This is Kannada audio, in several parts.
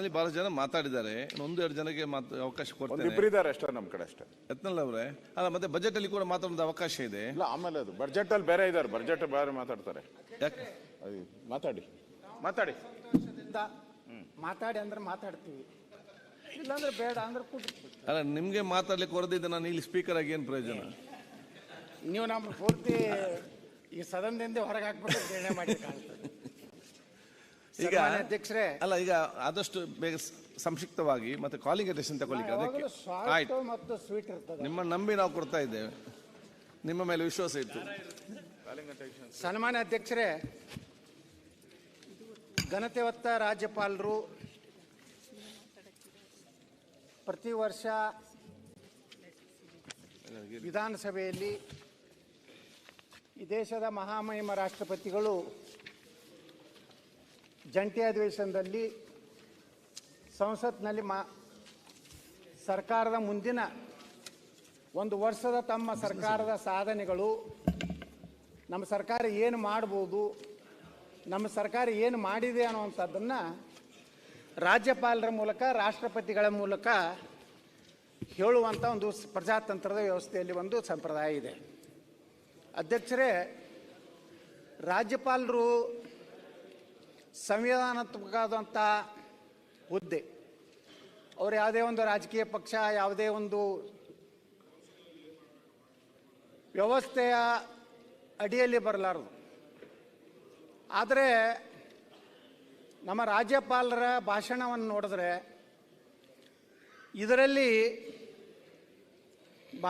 ಅಲ್ಲಿ ಬಹಳ ಜನ ಮಾತಾಡಿದ್ದಾರೆ. ಒಂದು ಎರಡು ಜನಕ್ಕೆ ಮಾತು ಅವಕಾಶ ಕೊಡ್ತಾರೆ ಒಂದಿಬ್ರು ಇದ್ದಾರೆ ಅಷ್ಟೇ ನಮ್ಮ ಕಡೆ ಅಷ್ಟೇ. ಯತ್ನಲ್ ಅವರೇ? ಅಲ್ಲ ಮತ್ತೆ ಬಜೆಟ್ ಅಲ್ಲಿ ಕೂಡ ಮಾತಾಡೋದು ಅವಕಾಶ ಇದೆ. ಇಲ್ಲ ಆಮೇಲೆ ಅದು ಬಜೆಟ್ ಅಲ್ಲಿ ಬೇರೆ ಇದ್ದಾರೆ ಬಜೆಟ್ ಬೇರೆ ಮಾತಾಡ್ತಾರೆ. ಯಾಕೆ? ಅದು ಮಾತಾಡಿ. ಮಾತಾಡಿ. ಮಾತಾಡಿ ಅಂದ್ರೆ ಮಾತಾಡ್ತೀವಿ. ಇಲ್ಲಾಂದ್ರೆ ಬೇಡ ಅಂದ್ರೆ ಕೂತಿರ್ತೀವಿ ಅಲ್ಲ ನಿಮ್ಗೆ ಮಾತಾಡ್ಲಿಕ್ಕೆ ಹೊರದಿದ್ದ ನಾನು ಇಲ್ಲಿ ಸ್ಪೀಕರ್ ಆಗಿ ಏನು ಪ್ರಯೋಜನ? ನೀವು ನಮ್ಮ ಪೂರ್ತಿ ಈ ಸದನದಿಂದ ಹೊರಗೆ ಹಾಕ್ಬಿಟ್ಟು ನಿರ್ಣಯ ಮಾಡಿ ಕಾಣ್ತದೆ ಈಗ ಅಧ್ಯಕ್ಷರೇ ಅಲ್ಲ ಈಗ ಆದಷ್ಟು ಬೇಗ ಸಂಕ್ಷಿಪ್ತವಾಗಿ ಮತ್ತೆ ಕಾಲಿಂಗ್ ಅಟೆನ್ಷನ್ ತಗೊಳ್ಳಿಕ್ಕೆ. ಅದಕ್ಕೆ ಆಯ್ತು. ಮತ್ತು ಸ್ವೀಟ್ ಇರ್ತದೆ. ನಿಮ್ಮ ನಂಬಿ ನಾವು ಕೊಡ್ತಾ ಇದ್ದೇವೆ. ನಿಮ್ಮ ಮೇಲೆ ವಿಶ್ವಾಸ ಇತ್ತು. ಸನ್ಮಾನ್ಯ ಅಧ್ಯಕ್ಷರೇ ಘನತೆ ಹೊತ್ತ ರಾಜ್ಯಪಾಲರು ಪ್ರತಿ ವರ್ಷ ವಿಧಾನಸಭೆಯಲ್ಲಿ ಈ ದೇಶದ ಮಹಾಮಹಿಮ ರಾಷ್ಟ್ರಪತಿಗಳು ಜಂಟಿ ಅಧಿವೇಶನದಲ್ಲಿ ಸಂಸತ್ನಲ್ಲಿ ಮಾ ಸರ್ಕಾರದ ಮುಂದಿನ ಒಂದು ವರ್ಷದ ತಮ್ಮ ಸರ್ಕಾರದ ಸಾಧನೆಗಳು, ನಮ್ಮ ಸರ್ಕಾರ ಏನು ಮಾಡ್ಬೋದು, ನಮ್ಮ ಸರ್ಕಾರ ಏನು ಮಾಡಿದೆ ಅನ್ನುವಂಥದ್ದನ್ನು ರಾಜ್ಯಪಾಲರ ಮೂಲಕ, ರಾಷ್ಟ್ರಪತಿಗಳ ಮೂಲಕ ಹೇಳುವಂಥ ಒಂದು ಪ್ರಜಾತಂತ್ರದ ವ್ಯವಸ್ಥೆಯಲ್ಲಿ ಒಂದು ಸಂಪ್ರದಾಯ ಇದೆ. ಅಧ್ಯಕ್ಷರೇ, ರಾಜ್ಯಪಾಲರು ಸಂವಿಧಾನಾತ್ಮಕವಾದಂಥ ಹುದ್ದೆ. ಅವರು ಯಾವುದೇ ಒಂದು ರಾಜಕೀಯ ಪಕ್ಷ, ಯಾವುದೇ ಒಂದು ವ್ಯವಸ್ಥೆಯ ಅಡಿಯಲ್ಲಿ ಬರಲಾರದು. ಆದರೆ ನಮ್ಮ ರಾಜ್ಯಪಾಲರ ಭಾಷಣವನ್ನು ನೋಡಿದ್ರೆ ಇದರಲ್ಲಿ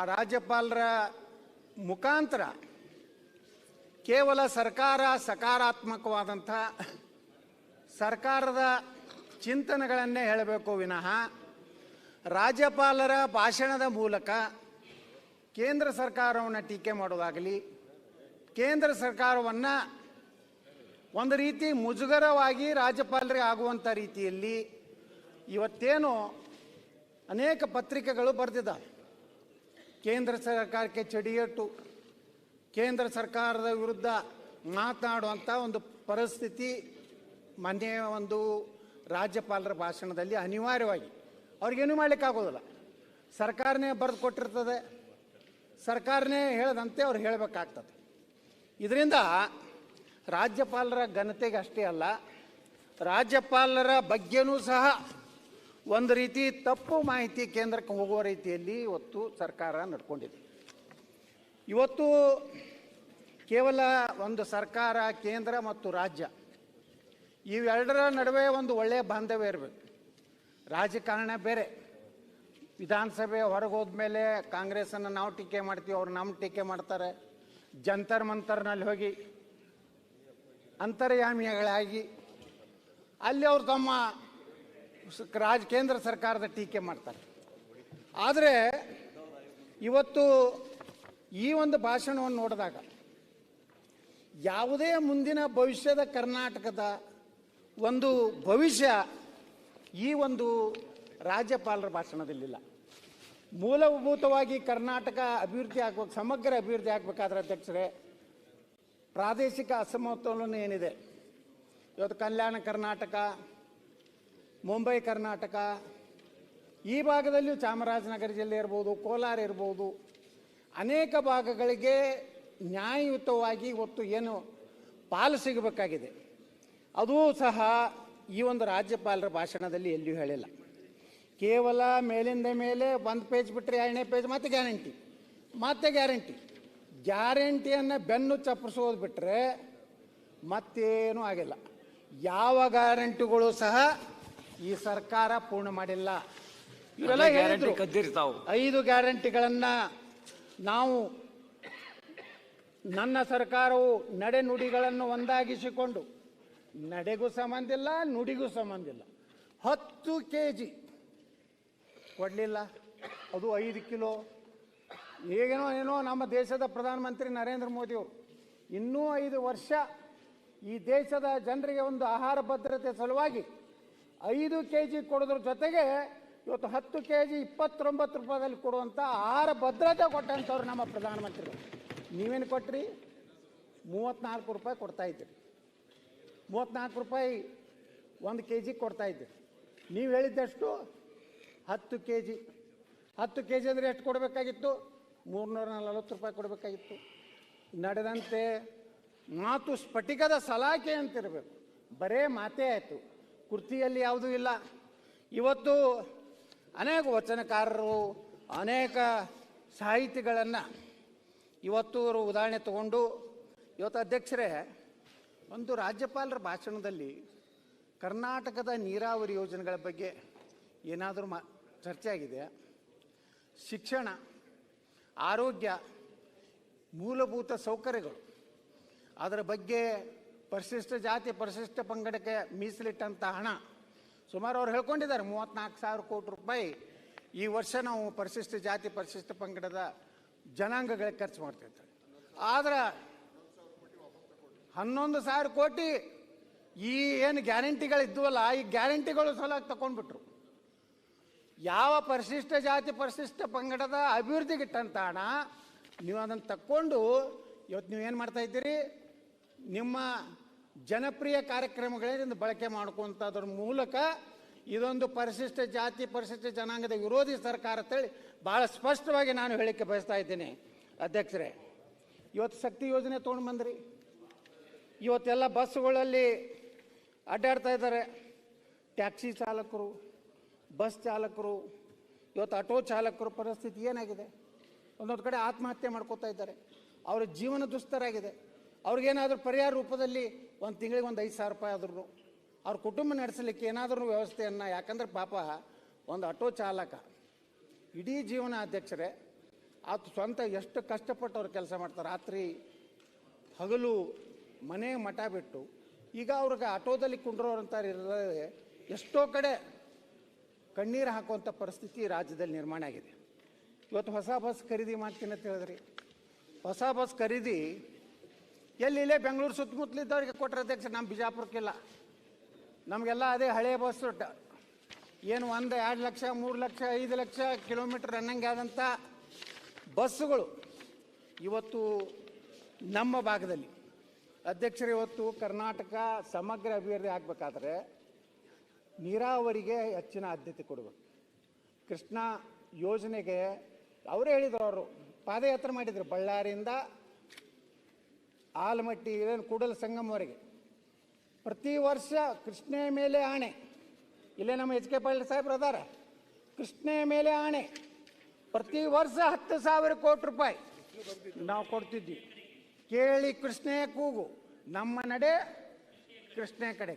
ರಾಜ್ಯಪಾಲರ ಮುಖಾಂತರ ಕೇವಲ ಸರ್ಕಾರ ಸಕಾರಾತ್ಮಕವಾದಂಥ ಸರ್ಕಾರದ ಚಿಂತನೆಗಳನ್ನೇ ಹೇಳಬೇಕು ವಿನಃ ರಾಜ್ಯಪಾಲರ ಭಾಷಣದ ಮೂಲಕ ಕೇಂದ್ರ ಸರ್ಕಾರವನ್ನು ಟೀಕೆ ಮಾಡೋದಾಗಲಿ ಕೇಂದ್ರ ಸರ್ಕಾರವನ್ನು ಒಂದು ರೀತಿ ಮುಜುಗರವಾಗಿ ರಾಜ್ಯಪಾಲರಿಗೆ ಆಗುವಂಥ ರೀತಿಯಲ್ಲಿ ಇವತ್ತೇನು ಅನೇಕ ಪತ್ರಿಕೆಗಳು ಬರೆದಿದ್ದಾವೆ. ಕೇಂದ್ರ ಸರ್ಕಾರಕ್ಕೆ ಚಡಿಯಟ್ಟು, ಕೇಂದ್ರ ಸರ್ಕಾರದ ವಿರುದ್ಧ ಮಾತನಾಡುವಂಥ ಒಂದು ಪರಿಸ್ಥಿತಿ ಮೊನ್ನೆ ಒಂದು ರಾಜ್ಯಪಾಲರ ಭಾಷಣದಲ್ಲಿ ಅನಿವಾರ್ಯವಾಗಿ. ಅವ್ರಿಗೇನು ಮಾಡಲಿಕ್ಕಾಗೋದಿಲ್ಲ. ಸರ್ಕಾರನೇ ಬರೆದು ಕೊಟ್ಟಿರ್ತದೆ. ಸರ್ಕಾರನೇ ಹೇಳದಂತೆ ಅವ್ರು ಹೇಳಬೇಕಾಗ್ತದೆ. ಇದರಿಂದ ರಾಜ್ಯಪಾಲರ ಘನತೆಗೆ ಅಷ್ಟೇ ಅಲ್ಲ, ರಾಜ್ಯಪಾಲರ ಬಗ್ಗೆನೂ ಸಹ ಒಂದು ರೀತಿ ತಪ್ಪು ಮಾಹಿತಿ ಕೇಂದ್ರಕ್ಕೆ ಹೋಗುವ ರೀತಿಯಲ್ಲಿ ಇವತ್ತು ಸರ್ಕಾರ ನಡ್ಕೊಂಡಿದೆ. ಇವತ್ತು ಕೇವಲ ಒಂದು ಸರ್ಕಾರ, ಕೇಂದ್ರ ಮತ್ತು ರಾಜ್ಯ ಇವೆರಡರ ನಡುವೆ ಒಂದು ಒಳ್ಳೆಯ ಬಾಂಧವ್ಯ ಇರಬೇಕು. ರಾಜಕಾರಣ ಬೇರೆ. ವಿಧಾನಸಭೆ ಹೊರಗೆ ಹೋದ್ಮೇಲೆ ಕಾಂಗ್ರೆಸ್ಸನ್ನು ನಾವು ಟೀಕೆ ಮಾಡ್ತೀವಿ, ಅವ್ರು ನಮ್ಮ ಟೀಕೆ ಮಾಡ್ತಾರೆ. ಜಂತರ್ ಮಂತರ್ನಲ್ಲಿ ಹೋಗಿ ಅಂತರ್ಯಾಮಿಗಳಾಗಿ ಅಲ್ಲಿ ಅವರು ತಮ್ಮ ರಾಜ್ ಕೇಂದ್ರ ಸರ್ಕಾರದ ಟೀಕೆ ಮಾಡ್ತಾರೆ. ಆದರೆ ಇವತ್ತು ಈ ಒಂದು ಭಾಷಣವನ್ನು ನೋಡಿದಾಗ ಯಾವುದೇ ಮುಂದಿನ ಭವಿಷ್ಯದ ಕರ್ನಾಟಕದ ಒಂದು ಭವಿಷ್ಯ ಈ ಒಂದು ರಾಜ್ಯಪಾಲರ ಭಾಷಣದಲ್ಲಿಲ್ಲ. ಮೂಲಭೂತವಾಗಿ ಕರ್ನಾಟಕ ಅಭಿವೃದ್ಧಿ ಆಗ್ಬೇಕು, ಸಮಗ್ರ ಅಭಿವೃದ್ಧಿ ಆಗಬೇಕಾದ್ರೆ ಅಧ್ಯಕ್ಷರೇ, ಪ್ರಾದೇಶಿಕ ಅಸಮತೋಲನ ಏನಿದೆ? ಇವತ್ತು ಕಲ್ಯಾಣ ಕರ್ನಾಟಕ, ಮುಂಬೈ ಕರ್ನಾಟಕ, ಈ ಭಾಗದಲ್ಲಿಯೂ ಚಾಮರಾಜನಗರ ಜಿಲ್ಲೆ ಇರ್ಬೋದು, ಕೋಲಾರ ಇರ್ಬೋದು, ಅನೇಕ ಭಾಗಗಳಿಗೆ ನ್ಯಾಯಯುತವಾಗಿ ಇವತ್ತು ಏನು ಪಾಲು ಸಿಗಬೇಕಾಗಿದೆ. ಅದೂ ಸಹ ಈ ಒಂದು ರಾಜ್ಯಪಾಲರ ಭಾಷಣದಲ್ಲಿ ಎಲ್ಲಿಯೂ ಹೇಳಿಲ್ಲ. ಕೇವಲ ಮೇಲಿಂದ ಮೇಲೆ ಒಂದು ಪೇಜ್ ಬಿಟ್ಟರೆ ಎರಡನೇ ಪೇಜ್ ಮತ್ತೆ ಗ್ಯಾರಂಟಿ ಮತ್ತೆ ಗ್ಯಾರಂಟಿ ಗ್ಯಾರಂಟಿಯನ್ನು ಬೆನ್ನು ಚಪ್ಪರಿಸೋದು ಬಿಟ್ಟರೆ ಮತ್ತೇನು ಆಗಿಲ್ಲ. ಯಾವ ಗ್ಯಾರಂಟಿಗಳು ಸಹ ಈ ಸರ್ಕಾರ ಪೂರ್ಣ ಮಾಡಿಲ್ಲ. ಇವೆಲ್ಲ ಹೇಳಿದ್ರು ಐದು ಗ್ಯಾರಂಟಿಗಳನ್ನು ನಾವು ನನ್ನ ಸರ್ಕಾರವು ನಡೆನುಡಿಗಳನ್ನು ಒಂದಾಗಿಸಿಕೊಂಡು ನಡೆಗೂ ಸಂಬಂಧ ಇಲ್ಲ, ನುಡಿಗೂ ಸಂಬಂಧ ಇಲ್ಲ. ಹತ್ತು ಕೆ ಜಿ ಕೊಡಲಿಲ್ಲ. ಅದು ಐದು ಕಿಲೋ. ಈಗೇನೋ ಏನೋ ನಮ್ಮ ದೇಶದ ಪ್ರಧಾನಮಂತ್ರಿ ನರೇಂದ್ರ ಮೋದಿಯವರು ಇನ್ನೂ ಐದು ವರ್ಷ ಈ ದೇಶದ ಜನರಿಗೆ ಒಂದು ಆಹಾರ ಭದ್ರತೆ ಸಲುವಾಗಿ ಐದು ಕೆ ಜಿ ಕೊಡೋದ್ರ ಜೊತೆಗೆ ಇವತ್ತು ಹತ್ತು ಕೆ ಜಿ ಇಪ್ಪತ್ತೊಂಬತ್ತು ರೂಪಾಯಿದಲ್ಲಿ ಕೊಡುವಂಥ ಆಹಾರ ಭದ್ರತೆ ಕೊಟ್ಟಂಥವ್ರು ನಮ್ಮ ಪ್ರಧಾನಮಂತ್ರಿಗಳು. ನೀವೇನು ಕೊಟ್ರಿ? ಮೂವತ್ತ್ನಾಲ್ಕು ರೂಪಾಯಿ ಕೊಡ್ತಾ ಇದ್ದೀರಿ. ಮೂವತ್ತ್ನಾಲ್ಕು ರೂಪಾಯಿ ಒಂದು ಕೆ ಜಿ ಕೊಡ್ತಾ ಇದ್ದೀರಿ ನೀವು ಹೇಳಿದ್ದಷ್ಟು ಹತ್ತು ಕೆ ಜಿ ಹತ್ತು ಕೆ ಜಿ ಅಂದರೆ ಎಷ್ಟು ಕೊಡಬೇಕಾಗಿತ್ತು? ಮೂರ್ನೂರ ನಲವತ್ತು ರೂಪಾಯಿ ಕೊಡಬೇಕಾಗಿತ್ತು. ನಡೆದಂತೆ ಮಾತು ಸ್ಫಟಿಕದ ಸಲಾಕೆ ಅಂತಿರಬೇಕು. ಬರೇ ಮಾತೇ ಆಯಿತು. ಕೃತಿಯಲ್ಲಿ ಯಾವುದೂ ಇಲ್ಲ. ಇವತ್ತು ಅನೇಕ ವಚನಕಾರರು, ಅನೇಕ ಸಾಹಿತಿಗಳನ್ನು ಇವತ್ತು ಉದಾಹರಣೆ ತಗೊಂಡು ಇವತ್ತು ಅಧ್ಯಕ್ಷರೇ ಒಂದು ರಾಜ್ಯಪಾಲರ ಭಾಷಣದಲ್ಲಿ ಕರ್ನಾಟಕದ ನೀರಾವರಿ ಯೋಜನೆಗಳ ಬಗ್ಗೆ ಏನಾದರೂ ಮಾ, ಚರ್ಚೆ ಆಗಿದೆ. ಶಿಕ್ಷಣ, ಆರೋಗ್ಯ, ಮೂಲಭೂತ ಸೌಕರ್ಯಗಳು, ಅದರ ಬಗ್ಗೆ ಪರಿಶಿಷ್ಟ ಜಾತಿ, ಪರಿಶಿಷ್ಟ ಪಂಗಡಕ್ಕೆ ಮೀಸಲಿಟ್ಟಂಥ ಹಣ ಸುಮಾರು ಅವ್ರು ಹೇಳ್ಕೊಂಡಿದ್ದಾರೆ ಮೂವತ್ತ್ನಾಲ್ಕು ಸಾವಿರ ಕೋಟಿ ರೂಪಾಯಿ ಈ ವರ್ಷ ನಾವು ಪರಿಶಿಷ್ಟ ಜಾತಿ, ಪರಿಶಿಷ್ಟ ಪಂಗಡದ ಜನಾಂಗಗಳಿಗೆ ಖರ್ಚು ಮಾಡ್ತಿರ್ತಾರೆ ಆದ್ರೆ ಹನ್ನೊಂದು ಸಾವಿರ ಕೋಟಿ ಈ ಏನು ಗ್ಯಾರಂಟಿಗಳಿದ್ವಲ್ಲ, ಈ ಗ್ಯಾರಂಟಿಗಳು ಸಲ ತಗೊಂಡ್ಬಿಟ್ರು ಯಾವ ಪರಿಶಿಷ್ಟ ಜಾತಿ, ಪರಿಶಿಷ್ಟ ಪಂಗಡದ ಅಭಿವೃದ್ಧಿಗಿಟ್ಟಂತ ಹಣ ನೀವು ಅದನ್ನು ತಕ್ಕೊಂಡು ಇವತ್ತು ನೀವು ಏನು ಮಾಡ್ತಾ ಇದ್ದೀರಿ? ನಿಮ್ಮ ಜನಪ್ರಿಯ ಕಾರ್ಯಕ್ರಮಗಳಿಂದ ಬಳಕೆ ಮಾಡ್ಕೊಂಥದ್ರ ಮೂಲಕ ಇದೊಂದು ಪರಿಶಿಷ್ಟ ಜಾತಿ, ಪರಿಶಿಷ್ಟ ಜನಾಂಗದ ವಿರೋಧಿ ಸರ್ಕಾರ ಅಂತೇಳಿ ಭಾಳ ಸ್ಪಷ್ಟವಾಗಿ ನಾನು ಹೇಳಿಕೆ ಬಯಸ್ತಾ ಇದ್ದೀನಿ. ಅಧ್ಯಕ್ಷರೇ, ಇವತ್ತು ಶಕ್ತಿ ಯೋಜನೆ ತೊಗೊಂಡು ಬಂದ್ರಿ. ಇವತ್ತೆಲ್ಲ ಬಸ್ಸುಗಳಲ್ಲಿ ಅಡ್ಡಾಡ್ತಾ ಇದ್ದಾರೆ. ಟ್ಯಾಕ್ಸಿ ಚಾಲಕರು, ಬಸ್ ಚಾಲಕರು, ಇವತ್ತು ಆಟೋ ಚಾಲಕರು ಪರಿಸ್ಥಿತಿ ಏನಾಗಿದೆ? ಒಂದೊಂದು ಕಡೆ ಆತ್ಮಹತ್ಯೆ ಮಾಡ್ಕೋತಾ ಇದ್ದಾರೆ. ಅವರ ಜೀವನ ದುಸ್ತರಾಗಿದೆ. ಅವ್ರಿಗೇನಾದರೂ ಪರಿಹಾರ ರೂಪದಲ್ಲಿ ಒಂದು ತಿಂಗಳಿಗೆ ಒಂದು ಐದು ಸಾವಿರ ರೂಪಾಯಿ ಆದ್ರೂ ಅವ್ರ ಕುಟುಂಬ ನಡೆಸಲಿಕ್ಕೆ ಏನಾದರೂ ವ್ಯವಸ್ಥೆಯನ್ನು, ಯಾಕಂದ್ರೆ ಪಾಪ ಒಂದು ಆಟೋ ಚಾಲಕ, ಇಡೀ ಜೀವನ ಅಧ್ಯಕ್ಷರೇ, ಆತ ಸ್ವಂತ ಎಷ್ಟು ಕಷ್ಟಪಟ್ಟು ಅವ್ರು ಕೆಲಸ ಮಾಡ್ತಾರೆ. ರಾತ್ರಿ ಹಗಲು ಮನೆ ಮಠ ಬಿಟ್ಟು ಈಗ ಅವ್ರಿಗೆ ಆಟೋದಲ್ಲಿ ಕುಂಡ್ರೋರಂತಾರೆ ಎಷ್ಟೋ ಕಡೆ ಕಣ್ಣೀರು ಹಾಕುವಂಥ ಪರಿಸ್ಥಿತಿ ರಾಜ್ಯದಲ್ಲಿ ನಿರ್ಮಾಣ ಆಗಿದೆ. ಇವತ್ತು ಹೊಸ ಬಸ್ ಖರೀದಿ ಮಾಡ್ತೀನಿ ಅಂತ ಹೇಳಿದ್ರಿ. ಹೊಸ ಬಸ್ ಖರೀದಿ ಎಲ್ಲಿ ಇಲ್ಲೇ ಬೆಂಗಳೂರು ಸುತ್ತಮುತ್ತಲಿದ್ದವ್ರಿಗೆ ಕೊಟ್ಟರೆ ಅಧ್ಯಕ್ಷ ನಮ್ಮ ಬಿಜಾಪುರಕ್ಕಿಲ್ಲ. ನಮಗೆಲ್ಲ ಅದೇ ಹಳೆ ಬಸ್ ಏನು ಒಂದು ಎರಡು ಲಕ್ಷ, ಮೂರು ಲಕ್ಷ, ಐದು ಲಕ್ಷ ಕಿಲೋಮೀಟ್ರ್ ರನ್ನಿಂಗ್ ಆದಂಥ ಬಸ್ಸುಗಳು ಇವತ್ತು ನಮ್ಮ ಭಾಗದಲ್ಲಿ ಅಧ್ಯಕ್ಷರು, ಇವತ್ತು ಕರ್ನಾಟಕ ಸಮಗ್ರ ಅಭಿವೃದ್ಧಿ ಆಗಬೇಕಾದ್ರೆ ನೀರಾವರಿಗೆ ಹೆಚ್ಚಿನ ಆದ್ಯತೆ ಕೊಡಬೇಕು ಕೃಷ್ಣ ಯೋಜನೆಗೆ ಅವರೇ ಹೇಳಿದರು, ಅವರು ಪಾದಯಾತ್ರೆ ಮಾಡಿದರು ಬಳ್ಳಾರಿಯಿಂದ ಆಲಮಟ್ಟಿ ಏನು ಕೂಡಲ ಸಂಗಮವರೆಗೆ ಪ್ರತಿ ವರ್ಷ ಕೃಷ್ಣೆ ಮೇಲೆ ಆಣೆ. ಇಲ್ಲೇ ನಮ್ಮ ಎಚ್ ಕೆ ಪಾಟೀಲ್ ಸಾಹೇಬ್ರು ಅದಾರ. ಕೃಷ್ಣೆ ಮೇಲೆ ಆಣೆ. ಪ್ರತಿ ವರ್ಷ ಹತ್ತು ಸಾವಿರ ಕೋಟಿ ರೂಪಾಯಿ ನಾವು ಕೊಡ್ತಿದ್ವಿ. ಕೇಳಿ ಕೃಷ್ಣೇ ಕೂಗು. ನಮ್ಮ ನಡೆ ಕೃಷ್ಣೆ ಕಡೆ.